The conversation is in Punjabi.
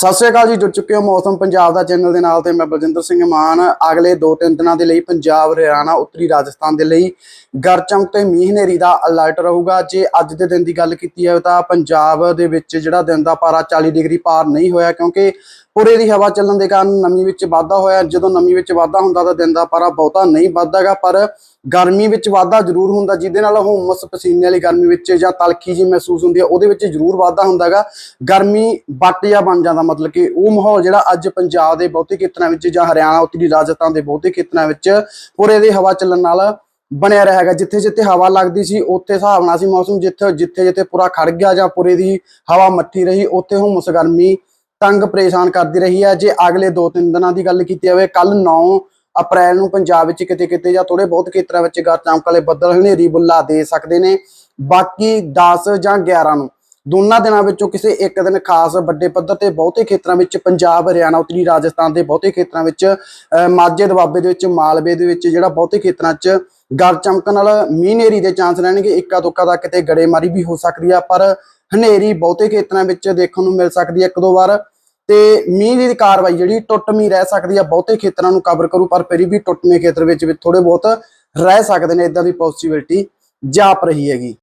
ਸਤਿ ਸ਼੍ਰੀ ਅਕਾਲ ਜੀ, ਜੁੜ ਚੁੱਕੇ ਹੋ ਮੌਸਮ ਪੰਜਾਬ ਦਾ ਚੈਨਲ ਦੇ ਨਾਲ ਤੇ ਮੈਂ ਬਲਜਿੰਦਰ ਸਿੰਘ ਮਾਨ। ਅਗਲੇ 2-3 ਦਿਨਾਂ ਦੇ ਲਈ ਪੰਜਾਬ, ਹਰਿਆਣਾ, ਉੱਤਰੀ ਰਾਜਸਥਾਨ ਦੇ ਲਈ ਗਰਜਮ ਤੇ ਮੀਂਹ ਹਨੇਰੀ ਦਾ ਅਲਰਟ ਰਹੂਗਾ। ਜੇ ਅੱਜ ਦੇ ਦਿਨ ਦੀ ਗੱਲ ਕੀਤੀ ਜਾਵੇ ਤਾਂ ਪੰਜਾਬ ਦੇ ਵਿੱਚ ਜਿਹੜਾ ਦਿਨ ਦਾ ਪਾਰਾ 40 ਡਿਗਰੀ ਪਾਰ ਨਹੀਂ ਹੋਇਆ ਕਿਉਂਕਿ ਪੂਰੇ ਦੀ ਹਵਾ ਚੱਲਣ ਦੇ ਕਾਰਨ ਨਮੀ ਵਿੱਚ ਵਾਧਾ ਹੋਇਆ। ਜਦੋਂ ਨਮੀ ਵਿੱਚ ਵਾਧਾ ਹੁੰਦਾ ਤਾਂ ਦਿਨ ਦਾ ਪਾਰਾ ਬਹੁਤਾ ਨਹੀਂ ਵੱਧਦਾਗਾ ਪਰ ਗਰਮੀ ਵਿੱਚ ਵਾਧਾ ਜ਼ਰੂਰ ਹੁੰਦਾ, ਜਿਹਦੇ ਨਾਲ ਹੁਮਸ ਪਸੀਨੇ ਵਾਲੀ ਗਰਮੀ ਵਿੱਚ ਜਾਂ ਤਲਖੀ ਜੀ ਮਹਿਸੂਸ ਹੁੰਦੀ ਹੈ, ਉਹਦੇ ਵਿੱਚ ਜ਼ਰੂਰ ਵਾਧਾ ਹੁੰਦਾਗਾ। ਗਰਮੀ ਵੱਟ ਜਾਂ ਬਣ ਜਾਂਦਾ ਮਤਲਬ ਕਿ ਉਹ ਮਾਹੌਲ ਜਿਹੜਾ ਅੱਜ ਪੰਜਾਬ ਦੇ ਬਹੁਤੇ ਖੇਤਰਾਂ ਵਿੱਚ ਜਾਂ ਹਰਿਆਣਾ, ਉੱਤਰੀ ਰਾਜਸਥਾਨ ਦੇ ਬਹੁਤੇ ਖੇਤਰਾਂ ਵਿੱਚ ਪੂਰੇ ਦੀ ਹਵਾ ਚੱਲਣ ਨਾਲ ਬਣਿਆ ਰਹੇਗਾ ਜਿੱਥੇ ਜਿੱਥੇ ਹਵਾ ਲੱਗਦੀ ਸੀ, ਉੱਥੇ ਹਿਸਾਬ ਨਾਲ ਸੀ ਮੌਸਮ। ਜਿੱਥੇ ਜਿੱਥੇ ਜਿੱਥੇ ਪੂਰਾ ਖੜ ਗਿਆ ਜਾਂ ਪੂਰੇ ਦੀ ਹਵਾ ਮੱਠੀ ਰਹੀ, ਉੱਥੇ ਹੁਮਸ ਗਰਮੀ ਤੰਗ ਪਰੇਸ਼ਾਨ ਕਰਦੀ ਰਹੀ ਹੈ। ਜੇ ਅਗਲੇ 2-3 ਦਿਨਾਂ ਦੀ ਗੱਲ ਕੀਤੀ ਜਾਵੇ ਕੱਲ 9 ਅਪ੍ਰੈਲ ਨੂੰ ਪੰਜਾਬ ਵਿੱਚ ਕਿਤੇ ਕਿਤੇ ਜਾਂ ਥੋੜੇ ਬਹੁਤ ਖੇਤਰਾਂ ਵਿੱਚ ਗਰ ਚਮਕ ਵਾਲੇ ਬੱਦਲ ਹਨੇਰੀ ਬੁੱਲਾ ਦੇ ਸਕਦੇ ਨੇ। ਬਾਕੀ 10 ਜਾਂ 11 ਨੂੰ ਦੋਨਾਂ ਦਿਨਾਂ ਵਿੱਚੋਂ ਕਿਸੇ ਇੱਕ ਦਿਨ ਖਾਸ ਵੱਡੇ ਪੱਧਰ ਤੇ ਬਹੁਤੇ ਖੇਤਰਾਂ ਵਿੱਚ ਪੰਜਾਬ, ਹਰਿਆਣਾ, ਉੱਤਰੀ ਰਾਜਸਥਾਨ ਦੇ ਬਹੁਤੇ ਖੇਤਰਾਂ ਵਿੱਚ ਮਾਝੇ, ਦੁਆਬੇ ਦੇ ਵਿੱਚ, ਮਾਲਵੇ ਦੇ ਵਿੱਚ ਜਿਹੜਾ ਬਹੁਤੇ ਖੇਤਰਾਂ 'ਚ ਗਰ ਚਮਕਣ ਨਾਲ ਮੀਂਹ ਹਨੇਰੀ ਦੇ ਚਾਂਸ ਰਹਿਣਗੇ। ਇੱਕਾ ਦੁੱਕਾ ਦਾ ਕਿਤੇ ਗੜੇਮਾਰੀ ਵੀ ਹੋ ਸਕਦੀ ਆ, ਪਰ ਹਨੇਰੀ ਬਹੁਤੇ ਖੇਤਰਾਂ ਵਿੱਚ ਦੇਖਣ ਨੂੰ ਮਿਲ ਸਕਦੀ ਹੈ ਇੱਕ ਦੋ ਵਾਰ। ਤੇ ਮੀਂਹ ਦੀ ਕਾਰਵਾਈ ਜਿਹੜੀ ਟੁੱਟਵੀਂ ਰਹਿ ਸਕਦੀ ਆ, ਬਹੁਤੇ ਖੇਤਰਾਂ ਨੂੰ ਕਵਰ ਕਰੂ, ਪਰ ਫਿਰ ਵੀ ਟੁੱਟਵੇਂ ਖੇਤਰ ਵਿੱਚ ਵੀ ਥੋੜੇ ਬਹੁਤ ਰਹਿ ਸਕਦੇ ਨੇ ਇਦਾਂ ਦੀ ਪੋਸਿਬਿਲਿਟੀ ਜਾਪ ਰਹੀ ਹੈਗੀ।